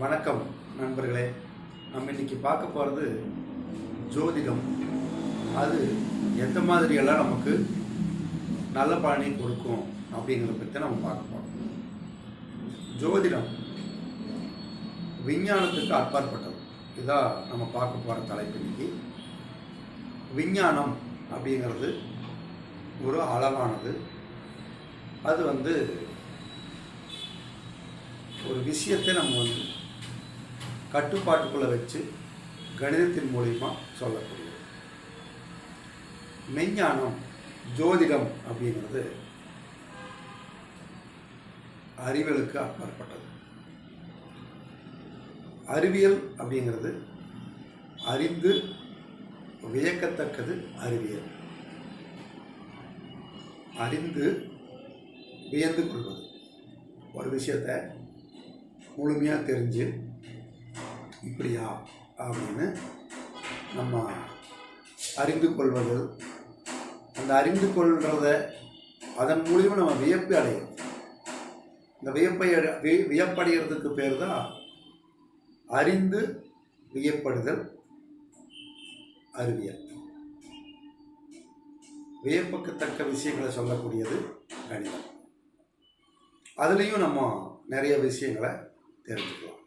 வணக்கம் நண்பர்களே. நம்ம இன்னைக்கு பார்க்க போகிறது ஜோதிடம். அது எந்த மாதிரியெல்லாம் நமக்கு நல்ல பலனை கொடுக்கும் அப்படிங்கிறத பற்றி நம்ம பார்க்க போகிறோம் ஜோதிடம் விஞ்ஞானத்துக்கு அப்பாற்பட்டது. இதான் நம்ம பார்க்க போகிற தலைப்பு இன்னைக்கு. விஞ்ஞானம் அப்படிங்கிறது ஒரு அளவானது. அது வந்து ஒரு விஷயத்தை நம்ம வந்து கட்டுப்பாட்டுக்குள்ளே வச்சு கணிதத்தின் மூலிமா சொல்லக்கூடியது. மெஞ்ஞானம் ஜோதிடம் அப்படிங்கிறது அறிவியலுக்கு அப்பாற்பட்டது. அறிவியல் அப்படிங்கிறது அறிந்து வியக்கத்தக்கது அறிவியல். அறிந்து வியந்து கொள்வது. ஒரு விஷயத்தை முழுமையாக தெரிஞ்சு இப்படியா அப்படின்னு நம்ம அறிந்து கொள்வது அந்த அறிந்து கொள்கிறத அதன் மூலியமாக நம்ம வியப்பு அடையும் இந்த வியப்பை அடை- வியப்படைகிறதுக்கு பேர் தான் அறிந்து வியப்படுதல் அறிவியல். வியப்பக்கத்தக்க விஷயங்களை சொல்லக்கூடியது கணிதம். அதுலேயும் நம்ம நிறைய விஷயங்களை தெரிஞ்சுக்கலாம்.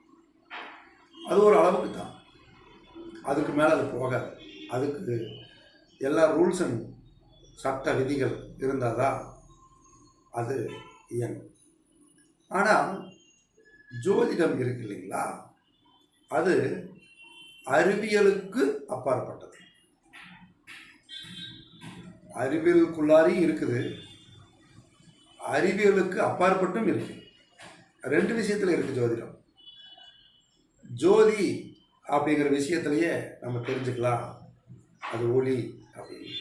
அது ஒரு அளவுக்கு தான். அதுக்கு மேலே அது போகாது. அதுக்கு எல்லா ரூல்ஸ் அண்ட் சட்ட விதிகள் இருந்தால் தான் அது இயங்கும். ஆனால் ஜோதிடம் இருக்கு இல்லைங்களா? அது அறிவியலுக்கு அப்பாற்பட்டது. அறிவியலுக்குள்ளாரையும் இருக்குது. அறிவியலுக்கு அப்பாற்பட்டும் இருக்கு. ரெண்டு விஷயத்தில் இருக்குது ஜோதிடம். ஜோதி அப்படிங்கிற விஷயத்திலேயே நம்ம தெரிஞ்சுக்கலாம். அது ஒளி அப்படின்னு.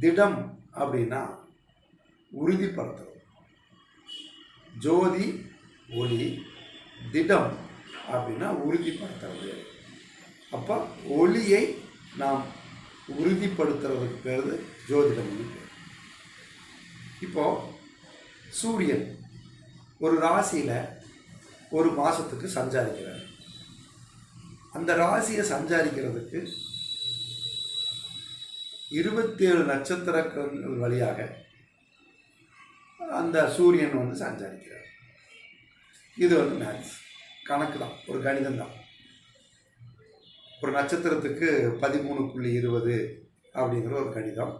திடம் அப்படின்னா உறுதிப்படுத்துறது ஜோதி ஒளி திடம் அப்படின்னா உறுதிப்படுத்துறது. அப்போ ஒளியை நாம் உறுதிப்படுத்துறதுக்கு பேர் ஜோதிடம்னு பேர். இப்போ சூரியன் ஒரு ராசியில் ஒரு மாதத்துக்கு சஞ்சாரிக்கிறார் அந்த ராசியை சஞ்சாரிக்கிறதுக்கு இருபத்தேழு நட்சத்திரங்கள் வழியாக அந்த சூரியன் வந்து சஞ்சாரிக்கிறார் இது வந்து மேத்ஸ் கணக்கு தான். ஒரு கணிதம் தான். ஒரு நட்சத்திரத்துக்கு பதிமூணு புள்ளி இருபது அப்படிங்கிற ஒரு கணிதம்.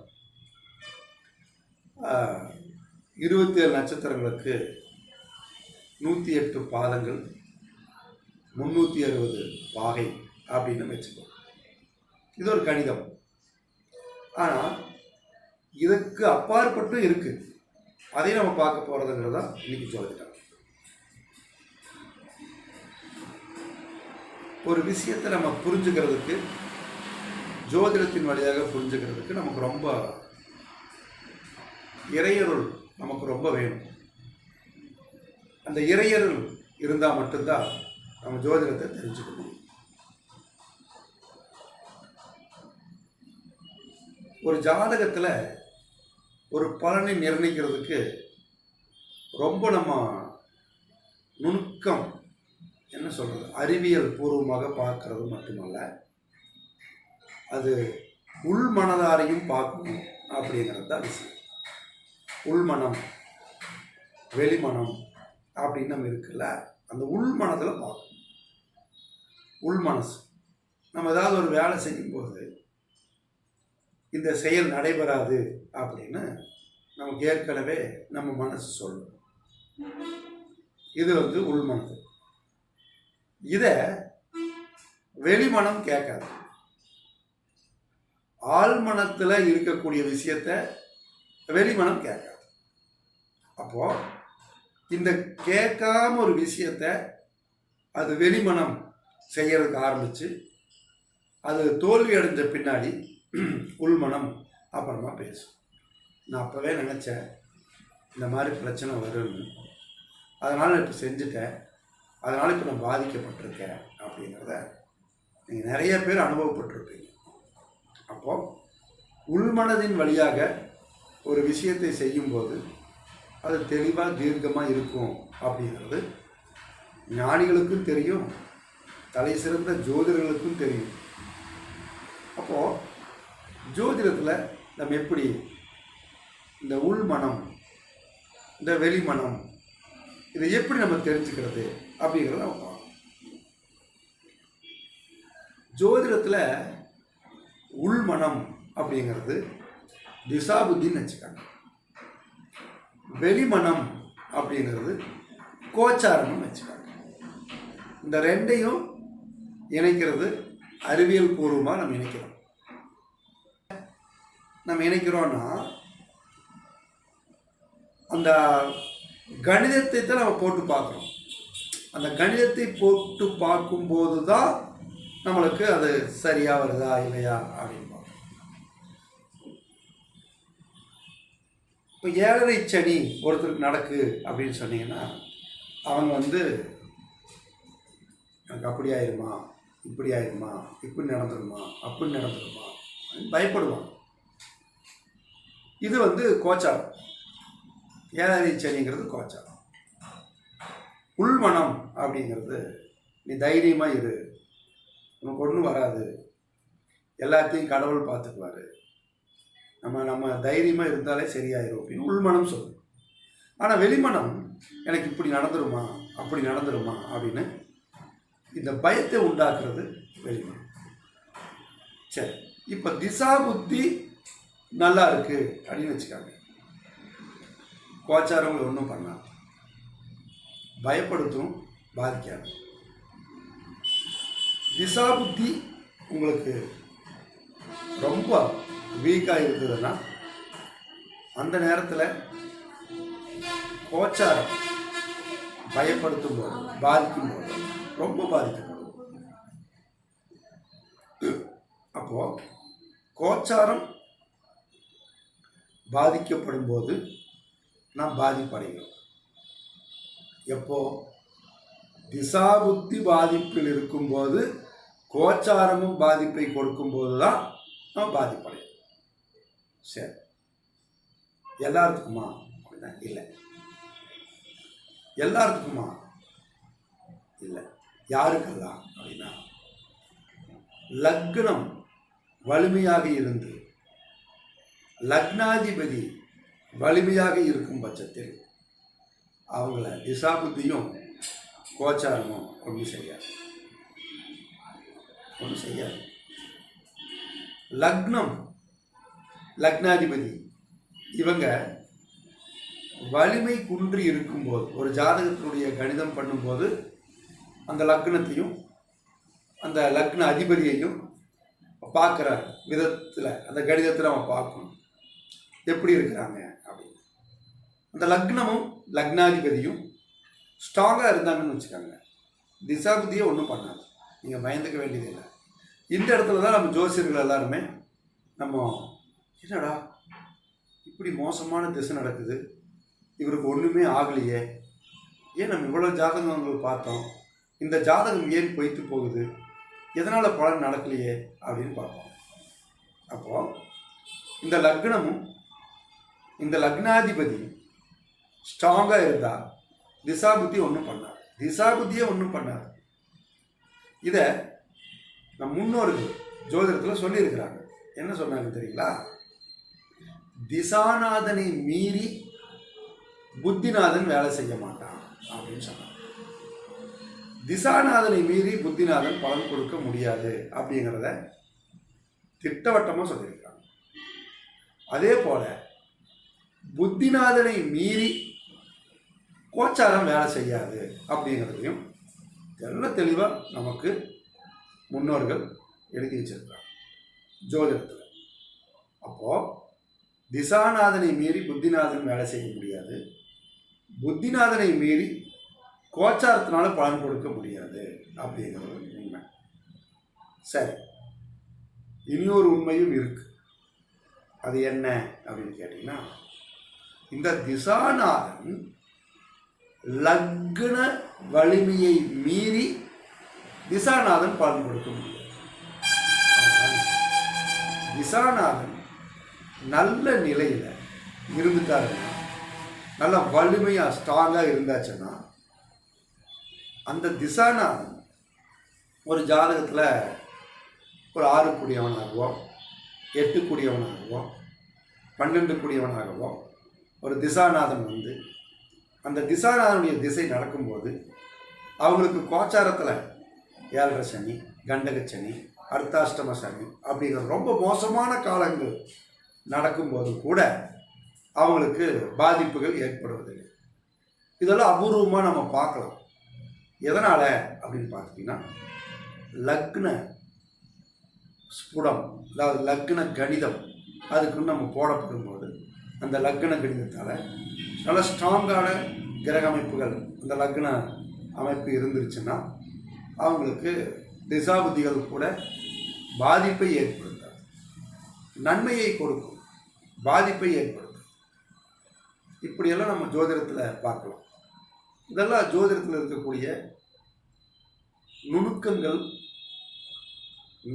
இருபத்தி ஏழு நட்சத்திரங்களுக்கு நூற்றி எட்டு பாதங்கள் முந்நூற்றி அறுபது பாகை அப்படின்னு வச்சுக்கோ. இது ஒரு கணிதம். ஆனால் இதுக்கு அப்பாற்பட்டும் இருக்குது அதையும் நம்ம பார்க்க போகிறதுங்கிறது தான் இன்னைக்கு ஜோதிடம். ஒரு விஷயத்தை நம்ம புரிஞ்சுக்கிறதுக்கு ஜோதிடத்தின் வழியாக புரிஞ்சுக்கிறதுக்கு நமக்கு ரொம்ப இறையருள் நமக்கு ரொம்ப வேணும். அந்த இறையருள் இருந்தால் மட்டும்தான் நம்ம ஜோதிடத்தை தெரிஞ்சுக்க முடியும். ஒரு ஜாதகத்தில் ஒரு பலனை நிர்ணயிக்கிறதுக்கு ரொம்ப நம்ம நுணுக்கம் என்ன சொல்கிறது அறிவியல் பூர்வமாக பார்க்கறது மட்டுமல்ல அது உள் மனதாரையும் பார்க்கணும் அப்படிங்கிறது தான் விஷயம். உள்மனம் வெளிமனம் அப்படின்னு நம்ம இருக்குல்ல அந்த உள் மனதில் பார்க்கணும். உள் மனசு. நம்ம ஏதாவது ஒரு வேலை செய்யும்போது இந்த செயல் நடைபெறாது அப்படின்னு நமக்கு ஏற்கனவே நம்ம மனசு சொல்லும். இது வந்து உள்மனது இதை வெளிமனம் கேட்காது. ஆழ்மனத்தில் இருக்கக்கூடிய விஷயத்த வெளிமனம் கேட்காது. அப்போது இந்த கேட்காம ஒரு விஷயத்த அது வெளிமனம் செய்யறதுக்கு ஆரம்பிச்சு அது தோல்வி அடைஞ்ச பின்னாடி உள்மனம் அப்புறமா பேசும். நான் அப்போவே நினச்சேன் இந்த மாதிரி பிரச்சனை வரும்னு. அதனால் இப்போ செஞ்சுட்டேன். அதனால் இப்போ நான் பாதிக்கப்பட்டிருக்கேன் அப்படிங்கிறத நீங்கள் நிறைய பேர் அனுபவப்பட்டிருப்பீங்க. அப்போது உள்மனதின் வழியாக ஒரு விஷயத்தை செய்யும்போது அது தெளிவாக தீர்க்கமாக இருக்கும் அப்படிங்கிறது ஞானிகளுக்கும் தெரியும். தலை சிறந்த ஜோதிடர்களுக்கும் தெரியும். அப்போது ஜோதிடத்தில் நம்ம எப்படி? இந்த உள்மனம் இந்த வெளிமனம் இதை எப்படி நம்ம தெரிஞ்சுக்கிறது அப்படிங்கிறத நம்ம பார்க்கணும். ஜோதிடத்தில் உள்மனம் அப்படிங்கிறது திசாபுத்தின்னு வச்சுக்காங்க. வெளிமனம் அப்படிங்கிறது கோச்சாரம்னு வச்சுக்காங்க. இந்த ரெண்டையும் இணைக்கிறது அறிவியல் பூர்வமாக நம்ம இணைக்கிறோம். நம்ம இணைக்கிறோன்னா அந்த கணிதத்தை தான் நம்ம போட்டு பார்க்குறோம். அந்த கணிதத்தை போட்டு பார்க்கும்போது தான் நம்மளுக்கு அது சரியாக வருதா இல்லையா அப்படின்னு பார்க்கணும் இப்போ ஏழரை சனி ஒருத்தருக்கு நடக்கு அப்படின்னு சொன்னீங்கன்னா அவங்க வந்து எனக்கு அப்படி ஆயிருமா இப்படி ஆயிருமா இப்படி நடந்துருமா அப்படி நடந்துருமா பயப்படுவான். பயப்படுவாங்க இது வந்து கோச்சாரம். ஏழரை சனிங்கிறது கோச்சாரம். உள்மனம் அப்படிங்கிறது நீ தைரியமாக இரு. உனக்கு ஒன்றும் வராது. எல்லாத்தையும் கடவுள் பார்த்துக்குவாரு. நம்ம நம்ம தைரியமாக இருந்தாலே சரியாயிரும் அப்படின்னு உள்மனம் சொல்லும் ஆனால் வெளிமனம் எனக்கு இப்படி நடந்துருமா? அப்படி நடந்துருமா? அப்படின்னு இந்த பயத்தை உண்டாக்குறது வெளிமனம். சரி இப்போ திசா புத்தி நல்லா இருக்கு அப்படின்னு வச்சுக்காங்க. கோச்சாரங்கள் ஒன்றும் பண்ணாது. பயப்படுத்தும் பாதிக்காது. திசா புத்தி உங்களுக்கு ரொம்ப வீக்காக இருந்ததுன்னா அந்த நேரத்தில் கோச்சாரம் பயப்படுத்தும் போது பாதிக்கும் போது ரொம்ப பாதிக்கப்படும். அப்போ கோச்சாரம் பாதிக்கப்படும் போது நாம் பாதிப்படைகிறோம். எப்போ? திசாபுத்தி பாதிப்பில் இருக்கும்போது கோச்சாரமும் பாதிப்பை கொடுக்கும்போது தான் நாம் பாதிப்படையும் சரி. எல்லாத்துக்குமா அப்படின்னா இல்லை. எல்லாத்துக்குமா இல்லை. யாருக்கெல்லாம்? அப்படின்னா லக்னம் வலிமையாக இருந்து லக்னாதிபதி வலிமையாக இருக்கும் பட்சத்தில் அவங்கள திசாபுத்தியும் கோச்சாரமும் ஒன்றும் செய்யாது. ஒன்றும் செய்யாது. லக்னம் லக்னாதிபதி. இவங்க வலிமை குன்றி இருக்கும்போது ஒரு ஜாதகத்தினுடைய கணிதம் பண்ணும்போது அந்த லக்னத்தையும் அந்த லக்ன அதிபதியையும் பார்க்குற விதத்தில் அந்த கணிதத்தில் அவன் பார்க்கணும். எப்படி இருக்கிறாங்க அப்படின்னு. அந்த லக்னமும் லக்னாதிபதியும் ஸ்ட்ராங்காக இருந்தாங்கன்னு வச்சுக்கோங்க. திசாபுத்தியை ஒன்றும் பண்ணாது. நீங்கள் பயந்துக்க வேண்டியதில்லை. இந்த இடத்துல தான் நம்ம ஜோசியர்கள் எல்லாருமே நம்ம என்னடா? இப்படி மோசமான திசை நடக்குது. இவருக்கு ஒன்றுமே ஆகலையே. ஏன் நம்ம இவ்வளோ ஜாதகங்கள் பார்த்தோம்? இந்த ஜாதகம் ஏன் பொய்த்து போகுது? எதனால் பலன் நடக்கலையே? அப்படின்னு பார்ப்போம். அப்போது இந்த லக்னமும் இந்த லக்னாதிபதி ஸ்ட்ராங்காக இருந்தால் திசாபுத்தி ஒன்றும் பண்ணார். திசாபுத்தியே ஒன்றும் பண்ணார். இதை நம் முன்னோர்கள் ஜோதிடத்தில் சொல்லியிருக்கிறாங்க. என்ன சொன்னாங்க தெரியுங்களா? திசாநாதனை மீறி புத்திநாதன் வேலை செய்ய மாட்டான் அப்படின்னு சொன்னான். திசாநாதனை மீறி புத்திநாதன் பலன் கொடுக்க முடியாது அப்படிங்கிறத திட்டவட்டமாக சொல்லியிருக்காங்க. அதே போல் புத்திநாதனை மீறி கோச்சாரம் வேலை செய்யாது அப்படிங்கிறதையும் தெல்ல தெளிவாக நமக்கு முன்னோர்கள் எழுதி வச்சிருக்காங்க ஜோதிடத்தில். அப்போது திசாநாதனை மீறி புத்திநாதன் வேலை செய்ய முடியாது. புத்திநாதனை மீறி கோச்சாரத்தினால பலன் கொடுக்க முடியாது. அப்படிங்கிறது உண்மை. சரி. இனியொரு உண்மையும் இருக்கு. அது என்ன அப்படின்னு கேட்டிங்கன்னா இந்த திசாநாதன் லக்ன வலிமையை மீறி திசாநாதன் பலன் கொடுக்க முடியாது. திசாநாதன் நல்ல நிலையில் இருந்துட்டாருன்னா நல்ல வலிமையாக ஸ்ட்ராங்காக இருந்தாச்சுன்னா அந்த திசானா ஒரு ஜாதகத்தில் ஒரு ஆறு கூடியவனாகவோ எட்டு கூடியவனாகவோ பன்னெண்டு கூடியவனாகவோ ஒரு திசாநாதன் வந்து அந்த திசாநாதனுடைய திசை நடக்கும்போது அவங்களுக்கு கோச்சாரத்தில் ஏழரை சனி கண்டக சனி அர்த்தாஷ்டம சனி அப்படிங்கிற ரொம்ப மோசமான காலங்கள். நடக்கும்போது கூட அவங்களுக்கு பாதிப்புகள் ஏற்படுவதில்லை. இதெல்லாம் அபூர்வமாக நம்ம பார்க்கலாம். எதனால் அப்படின்னு பார்த்தீங்கன்னா லக்ன ஸ்புடம் அதாவது லக்ன கணிதம் அதுக்குன்னு நம்ம போடப்படும் போது அந்த லக்ன கணிதத்தால் நல்ல ஸ்ட்ராங்கான கிரக அமைப்புகள் அந்த லக்ன அமைப்பு இருந்துருச்சுன்னா அவங்களுக்கு திசாபுத்திகள் கூட பாதிப்பை ஏற்படுத்தாது. நன்மையை கொடுக்கும். பாதிப்பை ஏற்படுத்தும். இப்படியெல்லாம் நம்ம ஜோதிடத்தில் பார்க்கலாம். இதெல்லாம் ஜோதிடத்தில் இருக்கக்கூடிய நுணுக்கங்கள்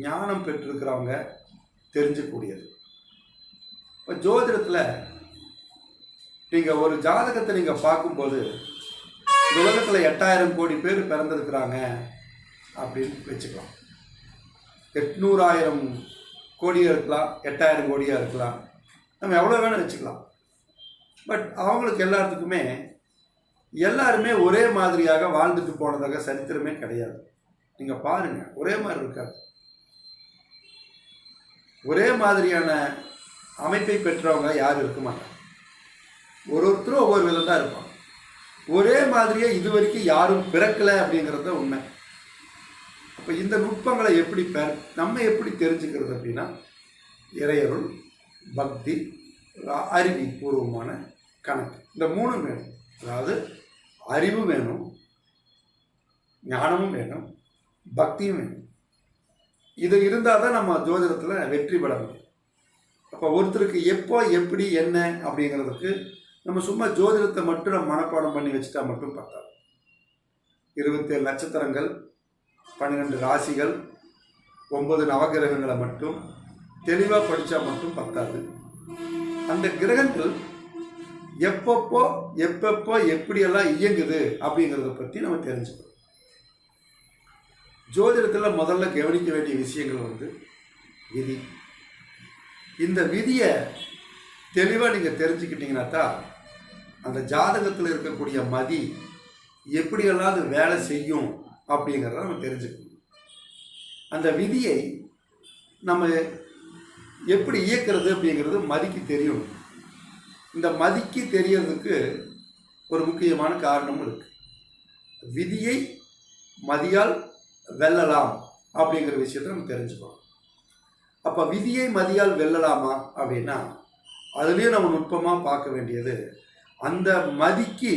ஞானம் பெற்றிருக்கிறவங்க தெரிஞ்சக்கூடியது. இப்போ ஜோதிடத்தில் நீங்கள் ஒரு ஜாதகத்தை நீங்கள் பார்க்கும்போது இந்த உலகத்தில் எட்டாயிரம் கோடி பேர் பிறந்திருக்கிறாங்க அப்படின்னு வச்சுக்கலாம். எட்நூறாயிரம் கோடியாக இருக்கலாம் எட்டாயிரம் கோடியாக இருக்கலாம். நம்ம எவ்வளோ வேணால் வச்சுக்கலாம். பட் அவங்களுக்கு எல்லாத்துக்குமே எல்லாருமே ஒரே மாதிரியாக வாழ்ந்துட்டு போனதாக சரித்திரமே கிடையாது. நீங்கள் பாருங்கள் ஒரே மாதிரி இருக்காது. ஒரே மாதிரியான அமைப்பை பெற்றவங்க யாரும் இருக்க மாட்டாங்க. ஒரு ஒருத்தரும் ஒவ்வொரு விதம் தான் இருப்பாங்க. ஒரே மாதிரியே இது வரைக்கும் யாரும் பிறக்கலை அப்படிங்கிறது தான் உண்மை. அப்போ இந்த நுட்பங்களை எப்படி பெற நம்ம எப்படி தெரிஞ்சுக்கிறது அப்படின்னா இறையருள் பக்தி அறிவி பூர்வமான கணக்கு. இந்த மூணும் வேணும். அதாவது அறிவு வேணும் ஞானமும் வேணும் பக்தியும் வேணும். இது இருந்தால் தான் நம்ம ஜோதிடத்தில் வெற்றி பெற முடியும். அப்போ ஒருத்தருக்கு எப்போ எப்படி என்ன அப்படிங்கிறதுக்கு நம்ம சும்மா ஜோதிடத்தை மட்டும் நம்ம மனப்பாடம் பண்ணி வச்சுட்டா மட்டும் பத்தாது. இருபத்தேழு நட்சத்திரங்கள் பன்னிரெண்டு ராசிகள் ஒன்பது நவகிரகங்களை மட்டும் தெளிவாக படித்தா மட்டும் பத்தாது. அந்த கிரகங்கள் எப்பப்போ எப்பப்போ எப்படியெல்லாம் இயங்குது அப்படிங்கிறத பற்றி நம்ம தெரிஞ்சுக்கணும். ஜோதிடத்தில் முதல்ல கவனிக்க வேண்டிய விஷயங்கள் வந்து விதி. இந்த விதியை தெளிவாக நீங்கள் தெரிஞ்சுக்கிட்டீங்கன்னா தான் அந்த ஜாதகத்தில் இருக்கக்கூடிய மதி எப்படியெல்லாம் அது வேலை செய்யும் அப்படிங்கிறத நம்ம தெரிஞ்சுக்கணும். அந்த விதியை நம்ம எப்படி இயக்கிறது அப்படிங்கிறது மதிக்கு தெரியும். இந்த மதிக்கு தெரியறதுக்கு ஒரு முக்கியமான காரணமும் இருக்கு. விதியை மதியால் வெல்லலாம் அப்படிங்கிற விஷயத்தை நம்ம தெரிஞ்சுக்கணும். அப்போ விதியை மதியால் வெல்லலாமா அப்படின்னா அதுலேயும் நம்ம நுட்பமாக பார்க்க வேண்டியது அந்த மதிக்கு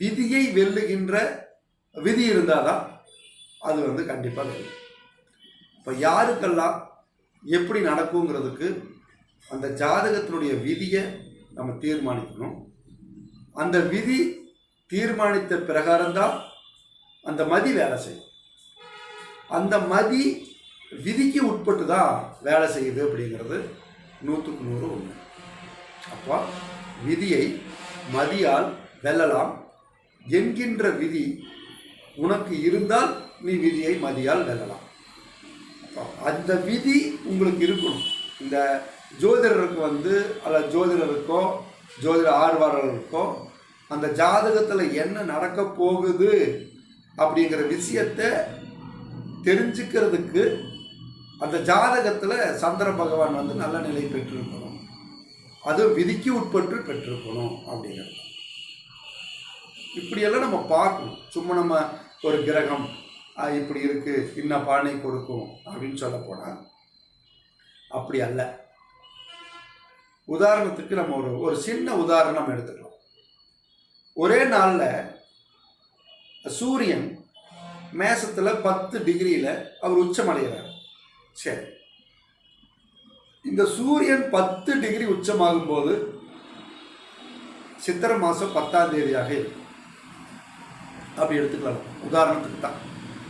விதியை வெல்லுகின்ற விதி இருந்தால் தான் அது வந்து கண்டிப்பாக வெல்லும். இப்போ யாருக்கெல்லாம் எப்படி நடக்குங்கிறதுக்கு அந்த ஜாதகத்தினுடைய விதியை நம்ம தீர்மானிக்கணும். அந்த விதி தீர்மானித்த பிரகாரம்தான் அந்த மதி வேலை செய்யும். அந்த மதி விதிக்கு உட்பட்டு தான் வேலை செய்யுது அப்படிங்கிறது நூற்றுக்கு நூறு உண்மை. அப்போ விதியை மதியால் வெல்லலாம். என்கின்ற விதி உனக்கு இருந்தால் நீ விதியை மதியால் வெல்லலாம். அந்த விதி உங்களுக்கு இருக்கணும். இந்த ஜோதிடருக்கு வந்து அல்ல ஜோதிடருக்கோ ஜோதிட ஆர்வலருக்கோ அந்த ஜாதகத்தில் என்ன நடக்க போகுது அப்படிங்கிற விஷயத்தை தெரிஞ்சுக்கிறதுக்கு அந்த ஜாதகத்தில் சந்திர பகவான் வந்து நல்ல நிலை பெற்றிருக்கணும். அது விதிக்கு உட்பட்டு பெற்றிருக்கணும் அப்படிங்கிறது. இப்படியெல்லாம் நம்ம பார்க்கணும். சும்மா நம்ம ஒரு கிரகம் இப்படி இருக்குது இன்ன பானை கொடுக்கும் அப்படின்னு சொல்ல போனால் அப்படி அல்ல. உதாரணத்துக்கு நம்ம ஒரு ஒரு சின்ன உதாரணம் நம்ம எடுத்துக்கலாம். ஒரே நாளில் சூரியன் மேசத்தில் பத்து டிகிரியில் அவர் உச்சமடைகிறார். சரி. இந்த சூரியன் பத்து டிகிரி உச்சமாகும் போது சித்திரை மாதம் பத்தாம் தேதியாக இருக்கும் அப்படி எடுத்துக்கலாம். உதாரணத்துக்கு தான்.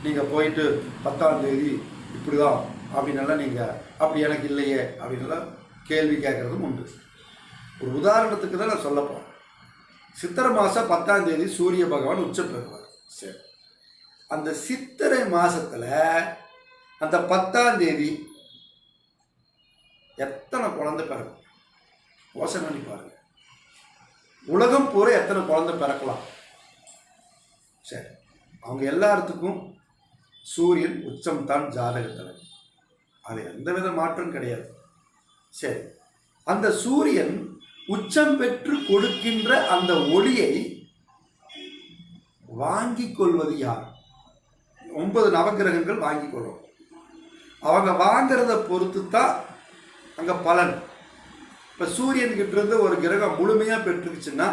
நீங்கள் போயிட்டு பத்தாம் தேதி இப்படி தான் அப்படின்னெல்லாம் நீங்கள் அப்படி எனக்கு இல்லையே அப்படின்னெல்லாம் கேள்வி கேட்குறதும் உண்டு. ஒரு உதாரணத்துக்கு தான் நான் சொல்ல போகிறேன் சித்திரை மாதம் பத்தாம் தேதி சூரிய பகவான் உச்சம் பெறுவார். சரி. அந்த சித்திரை மாசத்துல அந்த பத்தாம் தேதி எத்தனை குழந்தை பிறக்கும்? யோசனை பண்ணி பாருங்க. உலகம் பூரா எத்தனை குழந்தை பிறக்கலாம்? சரி. அவங்க எல்லாத்துக்கும் சூரியன் உச்சம்தான் ஜாதகத்தில் அது எந்தவித மாற்றம் கிடையாது. சரி அந்த சூரியன் உச்சம் பெற்று கொடுக்கின்ற அந்த ஒளியை வாங்கிக் கொள்வது யார்? ஒன்பது நவக்கிரகங்கள் வாங்கிக் கொள்ளும் அவங்க வாங்குறத பொறுத்து தான் அங்கே பலன். இப்போ சூரியன்கிட்ட இருந்து ஒரு கிரகம் முழுமையாக பெற்றுக்குச்சுன்னா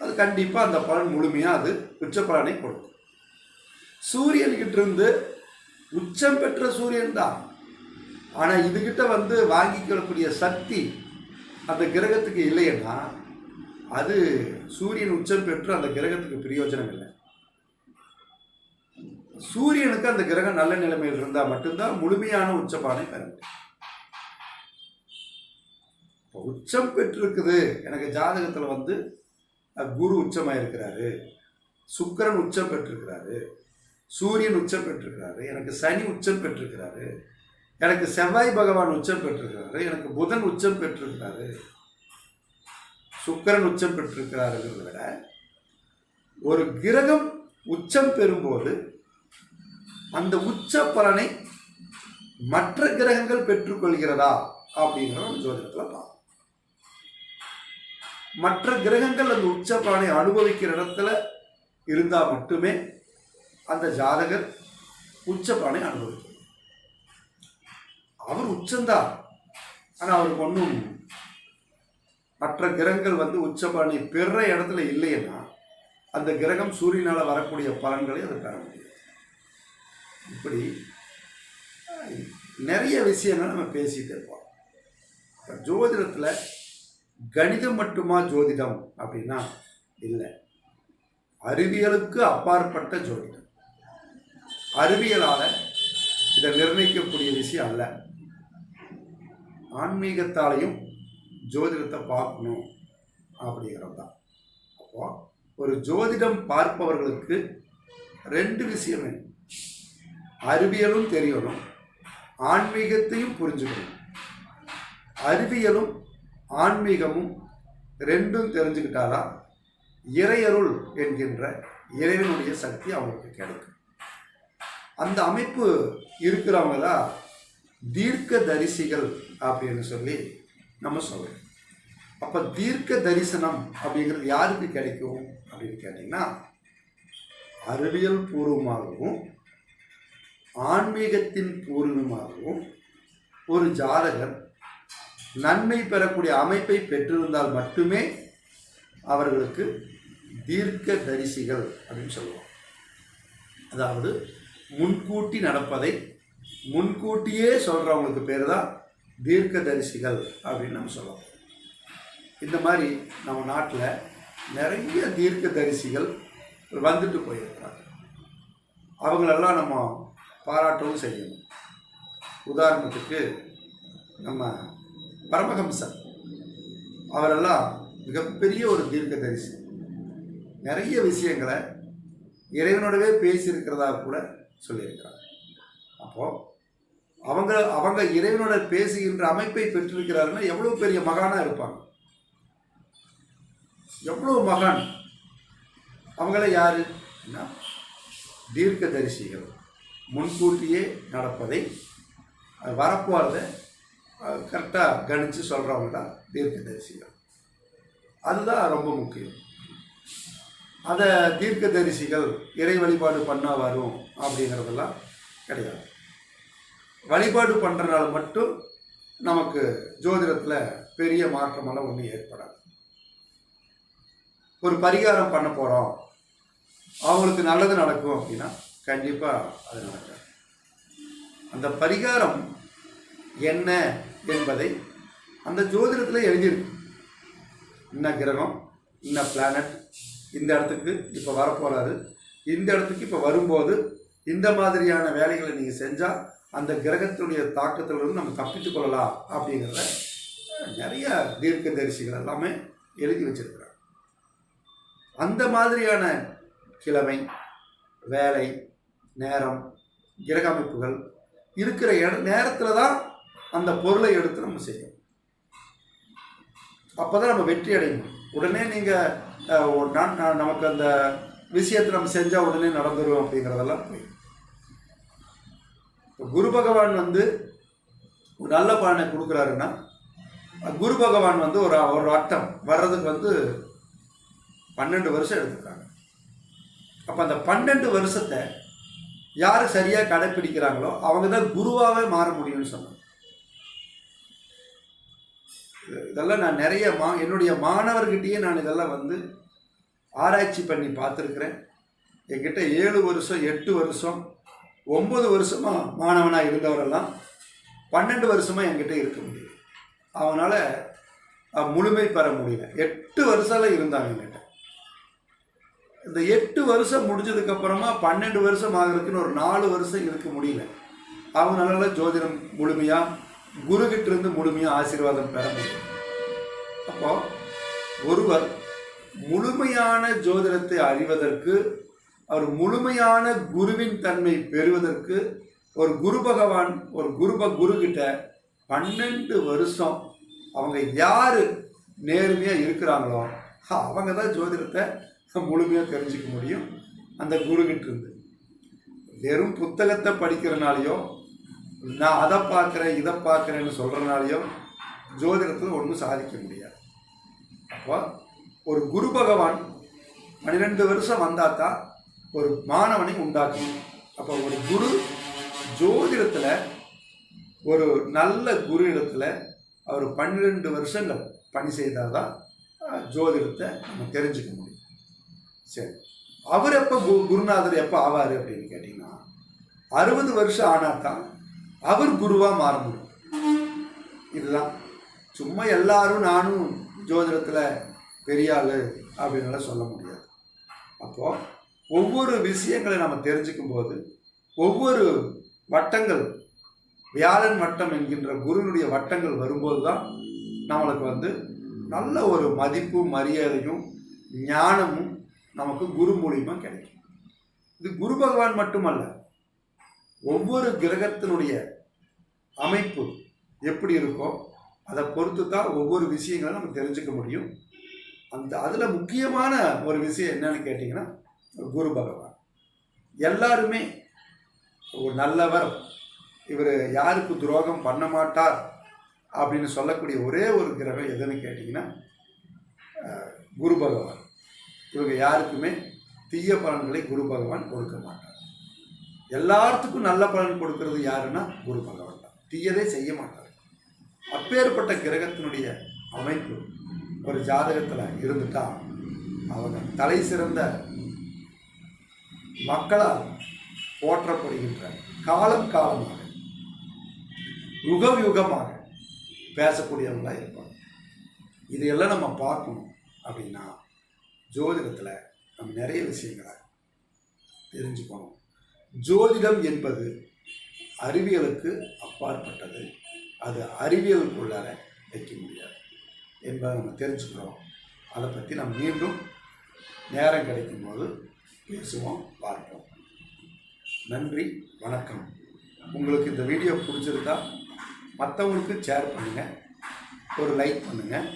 அது கண்டிப்பாக அந்த பலன் முழுமையாக அது உச்ச பலனை கொடுக்கும். சூரியன்கிட்ட இருந்து உச்சம் பெற்ற சூரியன் தான். ஆனால் இதுகிட்ட வந்து வாங்கிக்கக்கூடிய சக்தி அந்த கிரகத்துக்கு இல்லைன்னா அது சூரியன் உச்சம் பெற்று அந்த கிரகத்துக்கு பிரயோஜனம் இல்லை. சூரியனுக்கு அந்த கிரகம் நல்ல நிலைமையில் இருந்தால் மட்டும்தான் முழுமையான உச்சப்பானை பெற உச்சம் பெற்றிருக்குது. எனக்கு ஜாதகத்தில் வந்து குரு உச்சமாக இருக்கிறாரு சுக்கிரன் உச்சம் பெற்றிருக்கிறாரு. சூரியன் உச்சம் பெற்றிருக்கிறாரு எனக்கு சனி உச்சம் பெற்றிருக்கிறாரு எனக்கு செவ்வாய் பகவான் உச்சம் பெற்றிருக்கிறாரு எனக்கு புதன் உச்சம் பெற்றிருக்கிறாரு சுக்கிரன் உச்சம் பெற்றிருக்கிறாருங்கிறத விட ஒரு கிரகம் உச்சம் பெறும்போது அந்த உச்ச பலனை மற்ற கிரகங்கள் பெற்றுக்கொள்கிறதா அப்படிங்கிறத நம்ம ஜோதிடத்தில் பார்ப்போம். மற்ற கிரகங்கள் அந்த உச்ச பலனை அனுபவிக்கிற இடத்துல இருந்தால் மட்டுமே அந்த ஜாதகர் உச்ச பலனை அனுபவிக்கும். அவர் உச்சந்தான். ஆனால் அவருக்கு ஒன்றும் மற்ற கிரகங்கள் வந்து உச்ச பலனை பெற இடத்துல இல்லைன்னா அந்த கிரகம் சூரியனால் வரக்கூடிய பலன்களை அது பெற முடியாது. இப்படி நிறைய விஷயங்கள் நம்ம பேசிட்டு இருப்போம். இப்போ ஜோதிடத்தில் கணிதம் மட்டுமா ஜோதிடம் அப்படின்னா இல்லை. அறிவியலுக்கு அப்பாற்பட்ட ஜோதிடம் அறிவியலால் இதை நிர்ணயிக்கக்கூடிய விஷயம் அல்ல. ஆன்மீகத்தாலையும் ஜோதிடத்தை பார்க்கணும் அப்படிங்கிறது தான் அப்போ ஒரு ஜோதிடம் பார்ப்பவர்களுக்கு ரெண்டு விஷயம். வேணும் அறிவியலும் தெரியணும் ஆன்மீகத்தையும் புரிஞ்சுக்கணும். அறிவியலும் ஆன்மீகமும் ரெண்டும் தெரிஞ்சுக்கிட்டாதான் இறையருள் என்கின்ற இறைவனுடைய சக்தி அவங்களுக்கு கிடைக்கும். அந்த அமைப்பு இருக்கிறவங்க தான் தீர்க்க தரிசிகள் அப்படின்னு சொல்லி நம்ம சொல்கிறோம் அப்போ தீர்க்க தரிசனம் அப்படிங்கிறது யாருக்கு கிடைக்கும் அப்படின்னு கேட்டிங்கன்னா அறிவியல் பூர்வமாகவும் ஆன்மீகத்தின் பூர்வமாகவும் ஒரு ஜாதகர் நன்மை பெறக்கூடிய அமைப்பை பெற்றிருந்தால் மட்டுமே அவர்களுக்கு தீர்க்க தரிசிகள் அப்படின்னு சொல்லுவோம். அதாவது முன்கூட்டி நடப்பதை முன்கூட்டியே சொல்கிறவங்களுக்கு பேர் தான் தீர்க்க தரிசிகள் அப்படின்னு நம்ம சொல்லுவோம் இந்த மாதிரி நம்ம நாட்டில் நிறைய தீர்க்க தரிசிகள் வந்துட்டு போயிருக்கிறாங்க. அவங்களெல்லாம் நம்ம பாராட்டவும் செய்யணும். உதாரணத்துக்கு நம்ம பரமஹம்சர் அவரெல்லாம் மிகப்பெரிய ஒரு தீர்க்கதரிசி. நிறைய விஷயங்களை இறைவனோடவே பேசியிருக்கிறதா கூட சொல்லியிருக்கிறார். அப்போது அவங்க அவங்க இறைவனோட பேசுகின்ற அமைப்பை பெற்றிருக்கிறாருன்னா எவ்வளோ பெரிய மகானாக இருப்பாங்க? எவ்வளோ மகான்? அவங்கள யாரு? தீர்க்கதரிசிகள். முன்கூட்டியே நடப்பதை அது வரப்போகிறத கரெக்டாக கணித்து சொல்கிறவங்க தான் தீர்க்கதரிசிகள். அதுதான் ரொம்ப முக்கியம். அதை தீர்க்கதரிசிகள் இறை வழிபாடு பண்ணால் வரும் அப்படிங்கிறதெல்லாம் கிடையாது. வழிபாடு பண்ணுறனால மட்டும் நமக்கு ஜோதிடத்தில் பெரிய மாற்றமெல்லாம் ஒன்றும் ஏற்படாது. ஒரு பரிகாரம் பண்ண போகிறோம் அவங்களுக்கு நல்லது நடக்கும் அப்படின்னா கண்டிப்பாக அது நடக்காது. அந்த பரிகாரம் என்ன என்பதை அந்த ஜோதிடத்தில் எழுதியிருக்கு. இன்ன கிரகம் இன்ன பிளானட் இந்த இடத்துக்கு இப்போ வரப்போகிறாரு இந்த இடத்துக்கு இப்போ வரும்போது இந்த மாதிரியான வேலைகளை நீங்கள் செஞ்சால் அந்த கிரகத்தினுடைய தாக்கத்திலிருந்து நம்ம தப்பித்து கொள்ளலாம் அப்படிங்கிறத நிறைய தீர்க்க தரிசிகள் எல்லாமே எழுதி வச்சிருக்கிறாங்க. அந்த மாதிரியான கிழமை வேலை நேரம் கிரக அமைப்புகள் இருக்கிற இட நேரத்தில் தான் அந்த பொருளை எடுத்து நம்ம செய்யணும். அப்போ தான் நம்ம வெற்றி அடையணும். உடனே நீங்கள் நமக்கு அந்த விஷயத்தை நம்ம செஞ்சால் உடனே நடந்துடும் அப்படிங்கிறதெல்லாம் போய். இப்போ குரு பகவான் வந்து ஒரு நல்ல பலனை கொடுக்குறாருன்னா குரு பகவான் வந்து ஒரு ஒரு அர்த்தம் வர்றதுக்கு வந்து பன்னெண்டு வருஷம் எடுத்துக்கிறாங்க அப்போ அந்த பன்னெண்டு வருஷத்தை யார் சரியாக கடைப்பிடிக்கிறாங்களோ அவங்க தான் குருவாகவே மாற முடியும்னு சொன்னாங்க. இதெல்லாம் நான் நிறைய மா என்னுடைய மாணவர்கிட்டயே நான் இதெல்லாம் வந்து ஆராய்ச்சி பண்ணி பார்த்துருக்குறேன். என்கிட்ட ஏழு வருஷம் எட்டு வருஷம் ஒம்பது வருஷமாக மாணவனாக இருந்தவரெல்லாம் பன்னெண்டு வருஷமாக என்கிட்ட இருக்க முடியல. அவனால் முழுமை பெற முடியல. எட்டு வருஷம்ல இருந்தாங்க என்கிட்ட. இந்த எட்டு வருஷம் முடிஞ்சதுக்கப்புறமா பன்னெண்டு வருஷம் ஆகிறதுக்குன்னு ஒரு நாலு வருஷம் இருக்க முடியல. அவங்களால ஜோதிடம் முழுமையாக குருகிட்ட இருந்து முழுமையாக ஆசீர்வாதம் பெற முடியும். அப்போ ஒருவர் முழுமையான ஜோதிடத்தை அறிவதற்கு அவர் முழுமையான குருவின் தன்மை பெறுவதற்கு ஒரு குரு பகவான் ஒரு குருப குரு கிட்ட பன்னெண்டு வருஷம் அவங்க யார் நேர்மையாக இருக்கிறாங்களோ அவங்க தான் ஜோதிடத்தை முழுமையாக தெரிஞ்சுக்க முடியும் அந்த குருகிட்ட இருந்து வெறும் புத்தகத்தை படிக்கிறனாலையோ நான் அதை பார்க்குறேன் இதை பார்க்குறேன்னு சொல்கிறனாலையும் ஜோதிடத்தில் ஒன்றும் சாதிக்க முடியாது. அப்போ ஒரு குரு பகவான் பன்னிரெண்டு வருஷம் வந்தால் தான் ஒரு மாணவனை உண்டாக்கும். அப்போ ஒரு குரு ஜோதிடத்தில் ஒரு நல்ல குரு இடத்துல அவர் பன்னிரெண்டு வருஷங்கள் பணி செய்தால் தான் ஜோதிடத்தை நம்ம தெரிஞ்சுக்க முடியும். சரி. அவர் எப்போ கு குருநாதர் எப்போ ஆவார் அப்படின்னு கேட்டிங்கன்னா அறுபது வருஷம் ஆனால் தான் அவர் குருவாக மாறணும் இதுதான். சும்மா எல்லாரும் நானும் ஜோதிடத்தில் பெரிய ஆள் அப்படின்னால சொல்ல முடியாது. அப்போது ஒவ்வொரு விஷயங்களை நம்ம தெரிஞ்சுக்கும் போது ஒவ்வொரு வட்டங்கள் வியாழன் வட்டம் என்கின்ற குருனுடைய வட்டங்கள் வரும்போது தான் நம்மளுக்கு வந்து நல்ல ஒரு மதிப்பும் மரியாதையும் ஞானமும் நமக்கு குரு மூலியமாக கிடைக்கும். இது குரு பகவான் மட்டுமல்ல. ஒவ்வொரு கிரகத்தினுடைய அமைப்பு எப்படி இருக்கோ அதை பொறுத்து தான் ஒவ்வொரு விஷயங்களும் நம்ம தெரிஞ்சுக்க முடியும். அந்த அதில் முக்கியமான ஒரு விஷயம் என்னன்னு கேட்டிங்கன்னா குரு பகவான். எல்லாருமே ஒரு நல்லவர். இவர் யாருக்கு துரோகம் பண்ண மாட்டார் அப்படின்னு சொல்லக்கூடிய ஒரே ஒரு கிரகம் எதுன்னு கேட்டிங்கன்னா குரு பகவான். இவங்க யாருக்குமே தீய பலன்களை குரு பகவான் கொடுக்க மாட்டார். எல்லாத்துக்கும் நல்ல பலன் கொடுக்கறது யாருன்னா குரு பகவான் தான். தீயதை செய்ய மாட்டார். அப்பேற்பட்ட கிரகத்தினுடைய அமைப்பு ஒரு ஜாதகத்தில் இருந்துட்டா அவங்க தலை சிறந்த மக்களால் போற்றப்படுகின்ற காலம் காலமாக யுகம் யுகமாக பேசக்கூடியவங்களாக இருப்பாங்க. இதையெல்லாம் நம்ம பார்க்கணும் அப்படின்னா ஜோதிடத்தில் நம்ம நிறைய விஷயங்களை தெரிஞ்சுக்கணும். ஜோதிடம் என்பது அறிவியலுக்கு அப்பாற்பட்டது. அது அறிவியலுக்குள்ளார வைக்க முடியாது என்பதை நம்ம தெரிஞ்சுக்கிறோம். அதை பற்றி நம்ம மீண்டும் நேரம் கிடைக்கும்போது பேசுவோம் பார்ப்போம். நன்றி வணக்கம். உங்களுக்கு இந்த வீடியோ பிடிச்சிருந்தா மற்றவங்களுக்கு ஷேர் பண்ணுங்கள் ஒரு லைக் பண்ணுங்கள்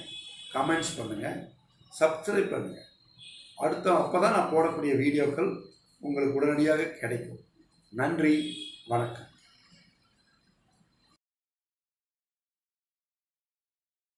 கமெண்ட்ஸ் பண்ணுங்கள் சப்ஸ்கிரைப் பண்ணுங்கள் அடுத்த அப்போ தான் நான் போடக்கூடிய வீடியோக்கள் உங்களுக்கு உடனடியாக கிடைக்கும். நன்றி வணக்கம்.